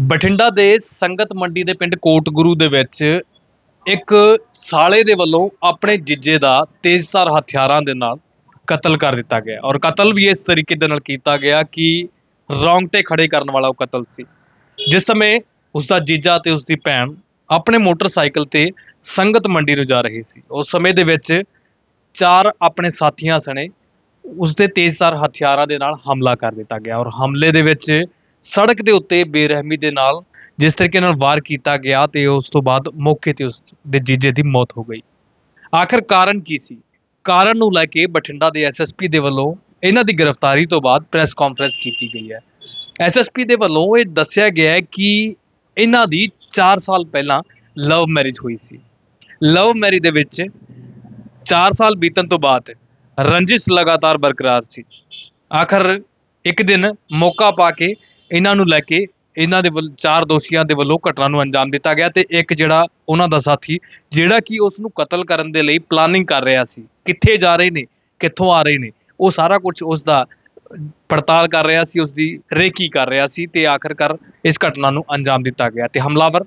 ਬਠਿੰਡਾ ਦੇ ਸੰਗਤ ਮੰਡੀ ਦੇ ਪਿੰਡ ਕੋਟਗੁਰੂ ਦੇ ਵਿੱਚ ਇੱਕ ਸਾਲੇ ਦੇ ਵੱਲੋਂ ਆਪਣੇ ਜੀਜੇ ਦਾ ਤੇਜ਼ਧਾਰ ਹਥਿਆਰਾਂ ਦੇ ਨਾਲ ਕਤਲ ਕਰ ਦਿੱਤਾ ਗਿਆ ਔਰ ਕਤਲ ਵੀ ਇਸ ਤਰੀਕੇ ਦੇ ਨਾਲ ਕੀਤਾ ਗਿਆ ਕਿ ਰੌਂਗਟੇ ਖੜੇ ਕਰਨ ਵਾਲਾ ਉਹ ਕਤਲ ਸੀ। ਜਿਸ ਸਮੇਂ ਉਸ ਦਾ ਜੀਜਾ ਤੇ ਉਸ ਦੀ ਭੈਣ ਆਪਣੇ ਮੋਟਰਸਾਈਕਲ ਤੇ ਸੰਗਤ ਮੰਡੀ ਨੂੰ ਜਾ ਰਹੇ ਸੀ। ਉਸ ਸਮੇਂ ਦੇ ਵਿੱਚ ਚਾਰ ਆਪਣੇ ਸਾਥੀਆਂ ਸਣੇ ਉਸ ਦੇ ਤੇਜ਼ਧਾਰ ਹਥਿਆਰਾਂ ਦੇ ਨਾਲ ਹਮਲਾ ਕਰ ਦਿੱਤਾ ਗਿਆ ਔਰ ਹਮਲੇ ਦੇ ਵਿੱਚ ਸੜਕ ਦੇ ਉੱਤੇ ਬੇਰਹਿਮੀ ਦੇ ਨਾਲ ਜਿਸ ਤਰੀਕੇ ਨਾਲ ਵਾਰ ਕੀਤਾ ਗਿਆ ਤੇ ਉਸ ਤੋਂ ਬਾਅਦ ਮੌਕੇ ਤੇ ਉਸ ਦੇ ਜੀਜੇ ਦੀ ਮੌਤ ਹੋ ਗਈ। ਆਖਰ ਕਾਰਨ ਕੀ ਸੀ? ਕਾਰਨ ਨੂੰ ਲੈ ਕੇ ਬਠਿੰਡਾ ਦੇ ਐਸਐਸਪੀ ਦੇ ਵੱਲੋਂ ਇਹਨਾਂ ਦੀ ਗ੍ਰਿਫਤਾਰੀ ਤੋਂ ਬਾਅਦ ਪ੍ਰੈਸ ਕਾਨਫਰੰਸ ਕੀਤੀ ਗਈ ਹੈ। ਐਸਐਸਪੀ ਦੇ ਵੱਲੋਂ ਇਹ ਦੱਸਿਆ ਗਿਆ ਹੈ ਕਿ ਇਹਨਾਂ ਦੀ 4 ਸਾਲ ਪਹਿਲਾਂ ਲਵ ਮੈਰਿਜ ਹੋਈ ਸੀ। ਲਵ ਮੈਰਿਜ ਦੇ ਵਿੱਚ 4 ਸਾਲ ਬੀਤਣ ਤੋਂ ਬਾਅਦ ਰੰਜਿਸ਼ ਲਗਾਤਾਰ ਬਰਕਰਾਰ ਸੀ। ਆਖਰ ਇੱਕ ਦਿਨ ਮੌਕਾ ਪਾ ਕੇ ਇਹਨਾਂ ਨੂੰ ਲੈ ਕੇ ਇਹਨਾਂ ਦੇ ਵੱਲ, ਚਾਰ ਦੋਸ਼ੀਆਂ ਦੇ ਵੱਲੋਂ ਘਟਨਾ ਨੂੰ ਅੰਜਾਮ ਦਿੱਤਾ ਗਿਆ ਤੇ ਇੱਕ ਜਿਹੜਾ ਉਹਨਾਂ ਦਾ ਸਾਥੀ ਜਿਹੜਾ ਕਿ ਉਸ ਨੂੰ ਕਤਲ ਕਰਨ ਦੇ ਲਈ ਪਲਾਨਿੰਗ ਕਰ ਰਿਹਾ ਸੀ, ਕਿੱਥੇ ਜਾ ਰਹੇ ਨੇ, ਕਿੱਥੋਂ ਆ ਰਹੇ ਨੇ, ਉਹ ਸਾਰਾ ਕੁਝ ਉਸ ਦਾ ਪੜਤਾਲ ਕਰ ਰਿਹਾ ਸੀ ਉਸ ਦੀ ਰੇਕੀ ਕਰ ਰਿਹਾ ਸੀ ਤੇ ਆਖਰਕਾਰ ਇਸ ਘਟਨਾ ਨੂੰ ਅੰਜਾਮ ਦਿੱਤਾ ਗਿਆ ਤੇ ਹਮਲਾਵਰ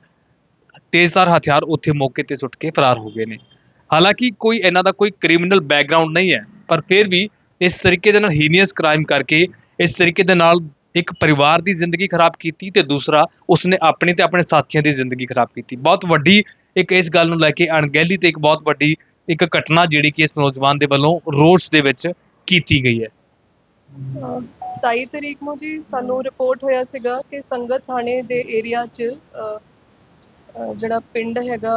ਤੇਜ਼ਧਾਰ ਹਥਿਆਰ ਉੱਥੇ ਮੌਕੇ ਤੇ ਸੁੱਟ ਕੇ ਫਰਾਰ ਹੋ ਗਏ ਨੇ। ਹਾਲਾਂਕਿ ਕੋਈ ਇਹਨਾਂ ਦਾ ਕੋਈ ਕ੍ਰਿਮੀਨਲ ਬੈਕਗ੍ਰਾਉਂਡ ਨਹੀਂ ਹੈ, ਪਰ ਫਿਰ ਵੀ ਇਸ ਤਰੀਕੇ ਦੇ ਨਾਲ ਹੀਨੀਅਸ ਕ੍ਰਾਈਮ ਕਰਕੇ, ਇਸ ਤਰੀਕੇ ਦੇ ਨਾਲ ਇੱਕ ਪਰਿਵਾਰ ਦੀ ਜ਼ਿੰਦਗੀ ਖਰਾਬ ਕੀਤੀ ਤੇ ਦੂਸਰਾ ਉਸਨੇ ਆਪਣੀ ਤੇ ਆਪਣੇ ਸਾਥੀਆਂ ਦੀ ਜ਼ਿੰਦਗੀ ਖਰਾਬ ਕੀਤੀ। ਬਹੁਤ ਵੱਡੀ ਇੱਕ ਇਸ ਗੱਲ ਨੂੰ ਲੈ ਕੇ ਅਣਗਹਿਲੀ ਤੇ ਇੱਕ ਬਹੁਤ ਵੱਡੀ ਇੱਕ ਘਟਨਾ ਜਿਹੜੀ ਕਿ ਇਸ ਨੌਜਵਾਨ ਦੇ ਵੱਲੋਂ ਰੋਡਸ ਦੇ ਵਿੱਚ ਕੀਤੀ ਗਈ ਹੈ। ਅਹ 27 ਤਰੀਕ ਨੂੰ ਜੀ ਸਾਨੂੰ ਰਿਪੋਰਟ ਹੋਇਆ ਸੀਗਾ ਕਿ ਸੰਗਤ ਥਾਣੇ ਦੇ ਏਰੀਆ 'ਚ ਜਿਹੜਾ ਪਿੰਡ ਹੈਗਾ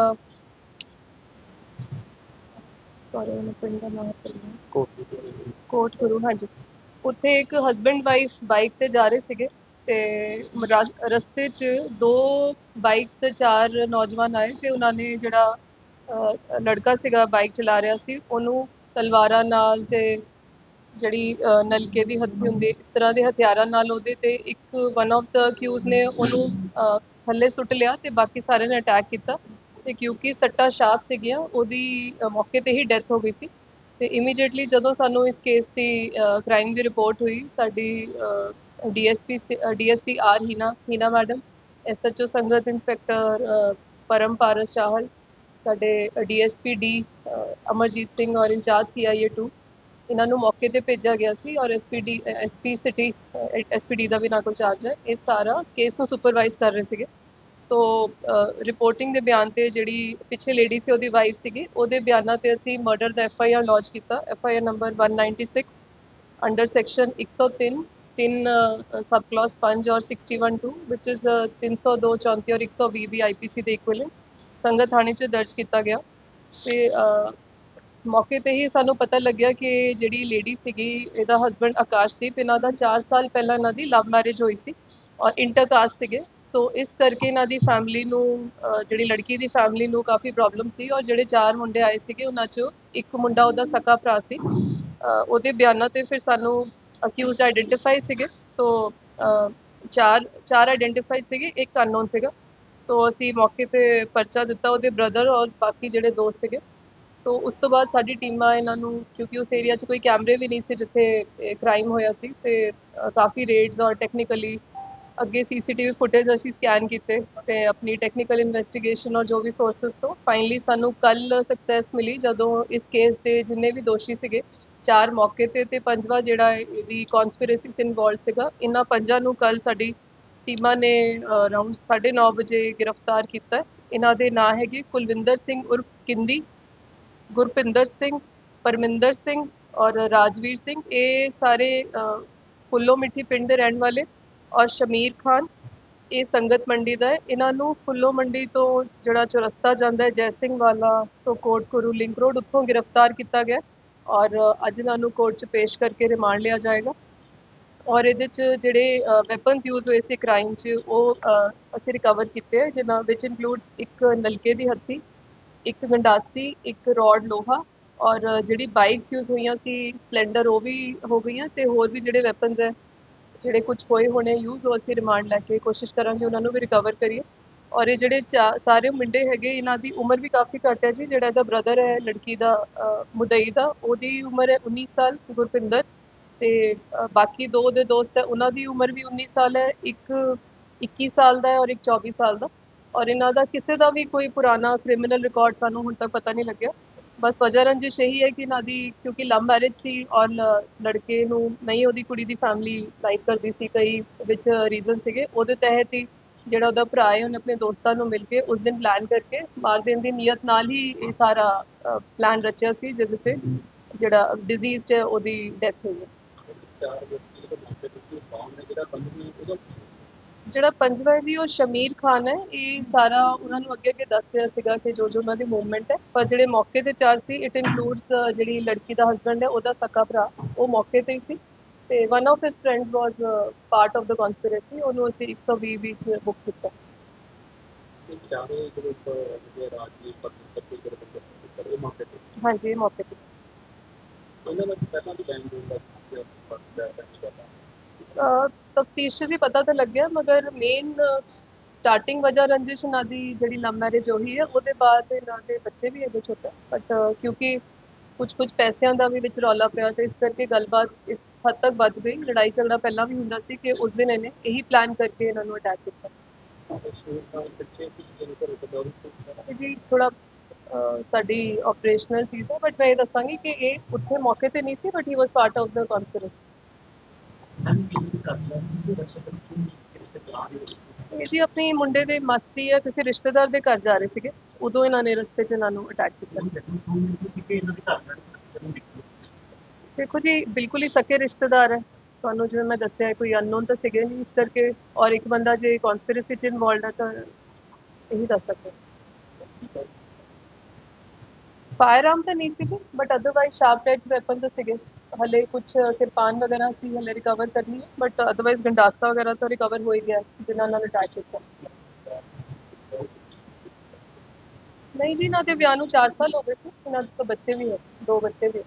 ਸੌਰੀ ਮੈਨੂੰ ਪਿੰਡ ਦਾ ਨਾਮ ਭੁੱਲ ਗਿਆ ਕੋਟ ਗੁਰੂ ਹਾਂਜੀ। ਉੱਥੇ ਇੱਕ ਹਸਬੈਂਡ ਵਾਈਫ ਬਾਈਕ ਤੇ ਜਾ ਰਹੇ ਸੀਗੇ ਤੇ ਰਾ- ਰਸਤੇ 'ਚ ਦੋ ਬਾਈਕਸ ਤੇ ਚਾਰ ਨੌਜਵਾਨ ਆਏ ਤੇ ਉਹਨਾਂ ਨੇ ਜਿਹੜਾ ਅਹ, ਲੜਕਾ ਸੀਗਾ ਬਾਈਕ ਚਲਾ ਰਿਹਾ ਸੀ ਉਹਨੂੰ ਤਲਵਾਰਾਂ ਨਾਲ ਤੇ ਜਿਹੜੀ ਅਹ, ਨਲਕੇ ਦੀ ਹੱਥੀ ਹੁੰਦੀ ਹੈ, ਇਸ ਤਰ੍ਹਾਂ ਦੇ ਹਥਿਆਰਾਂ ਨਾਲ ਉਹਦੇ ਤੇ ਇੱਕ ਵਨ ਆਫ ਦਾ ਅਕਿਊਜ਼ ਨੇ ਉਹਨੂੰ ਅਹ, ਥੱਲੇ ਸੁੱਟ ਲਿਆ ਤੇ ਬਾਕੀ ਸਾਰਿਆਂ ਨੇ ਅਟੈਕ ਕੀਤਾ ਤੇ ਕਿਉਂਕਿ ਸੱਟਾਂ ਸ਼ਾਰਪ ਸੀਗੀਆਂ ਉਹਦੀ ਅਹ, ਮੌਕੇ ਤੇ ਹੀ ਡੈਥ ਹੋ ਗਈ ਸੀ। ਤੇ ਇਮੀਡੀਏਟਲੀ ਜਦੋਂ ਸਾਨੂੰ ਇਸ ਕੇਸ ਦੀ ਕ੍ਰਾਈਮ ਦੀ ਰਿਪੋਰਟ ਹੋਈ, ਸਾਡੀ DSP DSP R Heena Heena madam SHO Sangat inspector Param Paras Chahal, ਸਾਡੇ ਡੀਐਸਪੀ ਡੀ ਅਮਰਜੀਤ ਸਿੰਘ ਔਰ ਇੰਚਾਰਜ ਸੀਆਈਏ 2 ਇਹਨਾਂ ਨੂੰ ਮੌਕੇ ਤੇ ਭੇਜਿਆ ਗਿਆ ਸੀ ਔਰ ਐਸਪੀਡੀ ਐਸਪੀ ਸਿਟੀ ਐਸਪੀਡੀ ਦਾ ਵੀ ਨਾ ਕੋਈ ਚਾਰਜ ਹੈ। ਇਹ ਸਾਰਾ ਕੇਸ ਨੂੰ ਸੁਪਰਵਾਈਜ਼ ਕਰ ਰਹੇ ਸੀਗੇ। ਸੋ ਰਿਪੋਰਟਿੰਗ ਦੇ ਬਿਆਨ ਤੇ ਜਿਹੜੀ ਪਿੱਛੇ ਲੇਡੀ ਸੀ ਉਹਦੀ ਵਾਈਫ ਸੀਗੀ ਉਹਦੇ ਬਿਆਨਾਂ ਤੇ ਅਸੀਂ ਮਰਡਰ ਦਾ ਐਫ ਆਈ ਆਰ ਲੌਂਚ ਕੀਤਾ। F I R number 196 under section 103 ਤਿੰਨ ਸਬ ਕਲਾਸ 5 ਔਰ 61 2 which is uh, 302 34 ਔਰ 120 ਦੀ ਆਈਪੀਸੀ ਦੇ ਇਕੁਇਵਲੈਂਟ ਸੰਗਤ ਥਾਣੇ 'ਚ ਦਰਜ ਕੀਤਾ ਗਿਆ। ਤੇ ਮੌਕੇ ਤੇ ਹੀ ਸਾਨੂੰ ਪਤਾ ਲੱਗਿਆ ਕਿ ਜਿਹੜੀ ਲੇਡੀ ਸੀਗੀ ਇਹਦਾ ਹਸਬੰਡ ਆਕਾਸ਼ਦੀਪ ਇਹਨਾਂ ਦਾ 4 ਸਾਲ ਪਹਿਲਾਂ ਇਹਨਾਂ ਦੀ ਲਵ ਮੈਰਿਜ ਹੋਈ ਸੀ। ਔਰ ਇੰਟਰਕਾਸਟ ਸੀਗੇ। ਸੋ ਇਸ ਕਰਕੇ ਇਹਨਾਂ ਦੀ ਫੈਮਿਲੀ ਨੂੰ ਜਿਹੜੀ ਲੜਕੀ ਦੀ ਫੈਮਿਲੀ ਨੂੰ ਕਾਫੀ ਪ੍ਰੋਬਲਮ ਸੀ ਔਰ ਜਿਹੜੇ ਚਾਰ ਮੁੰਡੇ ਆਏ ਸੀਗੇ, ਉਹਨਾਂ 'ਚੋਂ ਇੱਕ ਮੁੰਡਾ ਉਹਦਾ ਸਕਾ ਭਰਾ ਸੀ। ਉਹਦੇ ਬਿਆਨਾਂ ਤੇ ਫਿਰ ਸਾਨੂੰ ਅਕਿਊਜ਼ਡ ਆਈਡੈਂਟੀਫਾਈ ਸੀਗੇ। ਸੋ ਚਾਰ ਚਾਰ ਆਈਡੈਂਟੀਫਾਈ ਸੀਗੇ, ਇੱਕ ਅਨਨੋਨ ਸੀਗਾ। ਸੋ ਅਸੀਂ ਮੌਕੇ ਤੇ ਪਰਚਾ ਦਿੱਤਾ ਉਹਦੇ ਬ੍ਰਦਰ ਔਰ ਬਾਕੀ ਜਿਹੜੇ ਦੋਸਤ ਸੀਗੇ। ਸੋ ਉਸ ਤੋਂ ਬਾਅਦ ਸਾਡੀ ਟੀਮਾਂ ਇਹਨਾਂ ਨੂੰ, ਕਿਉਂਕਿ ਉਸ ਏਰੀਆ 'ਚ ਕੋਈ ਕੈਮਰੇ ਵੀ ਨਹੀਂ ਸੀ ਜਿੱਥੇ ਕ੍ਰਾਈਮ ਹੋਇਆ ਸੀ, ਤੇ ਕਾਫੀ ਰੇਡਸ ਔਰ ਟੈਕਨੀਕਲੀ ਅੱਗੇ ਸੀਸੀਟੀਵੀ ਫੁਟੇਜ ਅਸੀਂ ਸਕੈਨ ਕੀਤੇ ਤੇ ਆਪਣੀ ਟੈਕਨੀਕਲ ਇਨਵੈਸਟੀਗੇਸ਼ਨ ਔਰ ਜੋ ਵੀ ਸੋਰਸਸ ਤੋਂ ਫਾਈਨਲੀ ਸਾਨੂੰ ਕੱਲ ਸਕਸੈਸ ਮਿਲੀ ਜਦੋਂ ਇਸ ਕੇਸ ਦੇ ਜਿੰਨੇ ਵੀ ਦੋਸ਼ੀ ਸੀਗੇ, ਚਾਰ ਮੌਕੇ ਤੇ ਤੇ ਪੰਜਵਾਂ ਜਿਹੜਾ ਇਹਦੀ ਕਨਸਪੀਰੇਸੀ ਚ ਇਨਵੋਲਡ ਸੀਗਾ, ਇਹਨਾਂ ਪੰਜਾਂ ਨੂੰ ਕੱਲ ਸਾਡੀ ਟੀਮਾਂ ਨੇ ਅਰਾਊਂਡ 9:30 ਵਜੇ ਗ੍ਰਿਫਤਾਰ ਕੀਤਾ। ਇਹਨਾਂ ਦੇ ਨਾਂ ਹੈਗੇ ਕੁਲਵਿੰਦਰ ਸਿੰਘ ਉਰਫ ਕਿੰਦੀ, ਗੁਰਪਿੰਦਰ ਸਿੰਘ, ਪਰਮਿੰਦਰ ਸਿੰਘ ਔਰ ਰਾਜਵੀਰ ਸਿੰਘ। ਇਹ ਸਾਰੇ ਫੁੱਲੋ ਮਿੱਠੀ ਪਿੰਡ ਦੇ ਰਹਿਣ ਵਾਲੇ ਔਰ ਸ਼ਮੀਰ ਖਾਨ, ਇਹ ਸੰਗਤ ਮੰਡੀ ਦਾ ਹੈ। ਇਹਨਾਂ ਨੂੰ ਫੁੱਲੋ ਮੰਡੀ ਤੋਂ ਜਿਹੜਾ ਚੁਰਸਤਾ ਜਾਂਦਾ ਹੈ, ਜੈ ਸਿੰਘ ਵਾਲਾ ਤੋਂ ਕੋਟਕੁਰੂ ਲਿੰਕ ਰੋਡ ਉੱਥੋਂ ਗ੍ਰਿਫਤਾਰ ਕੀਤਾ ਗਿਆ ਔਰ ਅੱਜ ਇਹਨਾਂ ਨੂੰ ਕੋਰਟ 'ਚ ਪੇਸ਼ ਕਰਕੇ ਰਿਮਾਂਡ ਲਿਆ ਜਾਏਗਾ। ਔਰ ਇਹਦੇ 'ਚ ਜਿਹੜੇ ਵੈਪਨਸ ਯੂਜ਼ ਹੋਏ ਸੀ ਕ੍ਰਾਈਮ 'ਚ, ਉਹ ਅਸੀਂ ਰਿਕਵਰ ਕੀਤੇ ਹੈ ਜਿਨ੍ਹਾਂ ਵਿੱਚ ਇਨਕਲੂਡਸ ਇੱਕ ਨਲਕੇ ਦੀ ਹੱਥੀ, ਇੱਕ ਗੰਡਾਸੀ, ਇੱਕ ਰੋਡ ਲੋਹਾ ਔਰ ਜਿਹੜੀ ਬਾਈਕਸ ਯੂਜ਼ ਹੋਈਆਂ ਸੀ ਸਪਲੈਂਡਰ ਉਹ ਵੀ ਹੋ ਗਈਆਂ ਤੇ ਹੋਰ ਵੀ ਜਿਹੜੇ ਵੈਪਨਸ ਹੈ ਜਿਹੜੇ ਕੁਝ ਹੋਏ ਹੋਣੇ ਯੂਜ਼ ਉਹ ਅਸੀਂ ਰਿਮਾਂਡ ਲੈ ਕੇ ਕੋਸ਼ਿਸ਼ ਕਰਾਂਗੇ ਉਹਨਾਂ ਨੂੰ ਵੀ ਰਿਕਵਰ ਕਰੀਏ। ਔਰ ਇਹ ਜਿਹੜੇ ਚਾ- ਸਾਰੇ ਮੁੰਡੇ ਹੈਗੇ, ਇਹਨਾਂ ਦੀ ਉਮਰ ਵੀ ਕਾਫੀ ਘੱਟ ਹੈ ਜੀ। ਜਿਹੜਾ ਇਹਦਾ ਬ੍ਰਦਰ ਹੈ, ਲੜਕੀ ਦਾ ਮੁਦਈ ਦਾ, ਉਹਦੀ ਉਮਰ ਹੈ 19 ਸਾਲ, ਗੁਰਪਿੰਦਰ। ਤੇ ਬਾਕੀ ਦੋ ਦੇ ਦੋਸਤ ਹੈ, ਉਹਨਾਂ ਦੀ ਉਮਰ ਵੀ 19 ਸਾਲ ਹੈ, ਇੱਕ 21 ਸਾਲ ਦਾ ਹੈ ਔਰ ਇੱਕ 24 ਸਾਲ ਦਾ। ਔਰ ਇਹਨਾਂ ਦਾ ਕਿਸੇ ਦਾ ਵੀ ਕੋਈ ਪੁਰਾਣਾ ਕ੍ਰਿਮੀਨਲ ਰਿਕਾਰਡ ਸਾਨੂੰ ਹੁਣ ਤੱਕ ਪਤਾ ਨਹੀਂ ਲੱਗਿਆ। ਬਸ ਵਜ੍ਹਾ ਰੰਜਿਸ਼ ਇਹੀ ਹੈ ਕਿ ਇਹਨਾਂ ਦੀ, ਕਿਉਂਕਿ ਲਵ ਮੈਰਿਜ ਸੀ ਔਰ ਲੜਕੇ ਨੂੰ ਨਹੀਂ ਉਹਦੀ ਕੁੜੀ ਦੀ ਫੈਮਿਲੀ ਲਾਈਕ ਕਰਦੀ ਸੀ, ਕਈ ਵਿੱਚ ਰੀਜ਼ਨ ਸੀਗੇ। ਉਹਦੇ ਤਹਿਤ ਹੀ ਜਿਹੜਾ ਉਹਦਾ ਭਰਾ ਹੈ, ਉਹਨੇ ਆਪਣੇ ਦੋਸਤਾਂ ਨੂੰ ਮਿਲ ਕੇ ਉਸ ਦਿਨ ਪਲਾਨ ਕਰਕੇ ਮਾਰ ਦੇਣ ਦੀ ਨੀਅਤ ਨਾਲ ਹੀ ਇਹ ਸਾਰਾ ਪਲਾਨ ਰਚਿਆ ਸੀ, ਜਿਸ ਤੇ ਜਿਹੜਾ ਡਿਜ਼ੀਜ਼ ਹੈ, ਉਹਦੀ ਡੈਥ ਹੋਈ ਹੈ। ਜਿਹੜਾ ਪੰਜਵਾਂ ਹੈ ਜੀ ਉਹ ਸ਼ਮੀਰ ਖਾਨ ਹੈ ਇਹ ਸਾਰਾ ਉਹਨਾਂ ਨੂੰ ਅੱਗੇ ਅੱਗੇ ਦੱਸ ਰਿਹਾ ਸੀਗਾ ਕਿ ਜੋ ਜੋ ਉਹਨਾਂ ਦੀ ਮੂਵਮੈਂਟ ਹੈ ਪਰ ਜਿਹੜੇ ਮੌਕੇ ਤੇ ਚਾਰ ਸੀ ਇਟ ਇਨਕਲੂਡਸ ਜਿਹੜੀ ਲੜਕੀ ਦਾ ਹਸਬੰਡ ਹੈ ਉਹਦਾ ਸਕਾ ਭਰਾ ਉਹ ਮੌਕੇ ਤੇ ਹੀ ਸੀ ਤੇ one of his friends was part of the conspiracy ਉਹਨੂੰ ਅਸੀਂ 120 ਵਿੱਚ ਬੁੱਕ ਕੀਤਾ ਹਾਂਜੀ ਮੌਕੇ ਤੇ ਤਫਤੀਸ਼ ਜੀ ਪਤਾ ਤਾਂ ਲੱਗਿਆ, ਮਗਰ ਮੇਨ ਸਟਾਰਟਿੰਗ ਵਜ੍ਹਾ ਰੰਜਿਸ਼ ਇਹਨਾਂ ਦੀ ਜਿਹੜੀ ਲਵ ਮੈਰਿਜ ਉਹੀ ਹੈ, ਉਹਦੇ ਬਾਅਦ ਇਹਨਾਂ ਦੇ ਬੱਚੇ ਵੀ ਹੈਗੇ ਛੋਟੇ। ਬਟ ਕਿਉਂਕਿ ਕੁਝ ਕੁਝ ਪੈਸਿਆਂ ਦਾ ਵੀ ਵਿੱਚ ਰੌਲਾ ਪਿਆ ਤੇ ਇਸ ਕਰਕੇ ਗੱਲਬਾਤ ਇਸ ਹੱਦ ਤੱਕ ਵੱਧ ਗਈ। ਲੜਾਈ ਝਗੜਾ ਪਹਿਲਾਂ ਵੀ ਹੁੰਦਾ ਸੀ ਕਿ ਉਸ ਦਿਨ ਇਹਨੇ ਇਹੀ ਪਲਾਨ ਕਰਕੇ ਇਹਨਾਂ ਨੂੰ ਅਟੈਕ ਕੀਤਾ। ਜੀ ਥੋੜਾ ਸਾਡੀ ਆਪਰੇਸ਼ਨਲ ਚੀਜ਼ ਹੈ ਬਟ ਮੈਂ ਇਹ ਦੱਸਾਂਗੀ ਕਿ ਇਹ ਉੱਥੇ ਮੌਕੇ ਤੇ ਨਹੀਂ ਸੀ but he was part of the conspiracy ਇਹ ਜੀ ਆਪਣੀ ਮੁੰਡੇ ਦੇ ਮਾਸੀ ਜਾਂ ਕਿਸੇ ਰਿਸ਼ਤੇਦਾਰ ਦੇ ਘਰ ਜਾ ਰਹੇ ਸੀਗੇ। ਉਦੋਂ ਇਹਨਾਂ ਨੇ ਰਸਤੇ 'ਚ ਇਹਨਾਂ ਨੂੰ ਅਟੈਕ ਕੀਤਾ। ਦੇਖੋ ਜੀ, ਬਿਲਕੁਲ ਹੀ ਸਕੇ ਰਿਸ਼ਤੇਦਾਰ ਹੈ ਤੁਹਾਨੂੰ ਜਿਵੇਂ ਮੈਂ ਦੱਸਿਆ, ਕੋਈ ਅਨਨੋਨ ਤਾਂ ਸੀਗੇ ਨਹੀਂ ਇਸ ਕਰਕੇ। ਔਰ ਇੱਕ ਬੰਦਾ ਜੇ ਕਨਸਪੀਰੇਸੀ 'ਚ ਇਨਵੋਲਡ ਹੈ ਤਾਂ ਇਹੀ ਦੱਸ ਸਕਦੇ। ਫਾਇਰ ਆਰਮ ਤਾਂ ਨਹੀਂ ਸੀ ਜੀ but otherwise sharp type weapon ਤਾਂ ਸੀਗੇ। ਹਲੇ ਕੁਝ ਕਿਰਪਾਨ ਵਗੈਰਾ ਸੀ ਹਲੇ ਰਿਕਵਰ ਕਰਨੀ ਹੈ ਬਟ ਅਦਰਵਾਈਜ਼ ਗੰਡਾਸਾ ਵਗੈਰਾ ਤਾਂ ਰਿਕਵਰ ਹੋ ਹੀ ਗਿਆ, ਜਿਨ੍ਹਾਂ ਨਾਲ ਅਟੈਚ ਕੀਤਾ। ਨਹੀਂ ਜੀ, ਨਾ ਤੇ ਵਿਆਹ ਨੂੰ 4 ਸਾਲ ਹੋ ਗਏ ਸੀ ਇਹਨਾਂ ਦੇ ਤਾਂ ਬੱਚੇ ਵੀ ਹੈ ਦੋ ਬੱਚੇ ਵੀ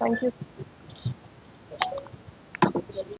ਥੈਂਕ ਯੂ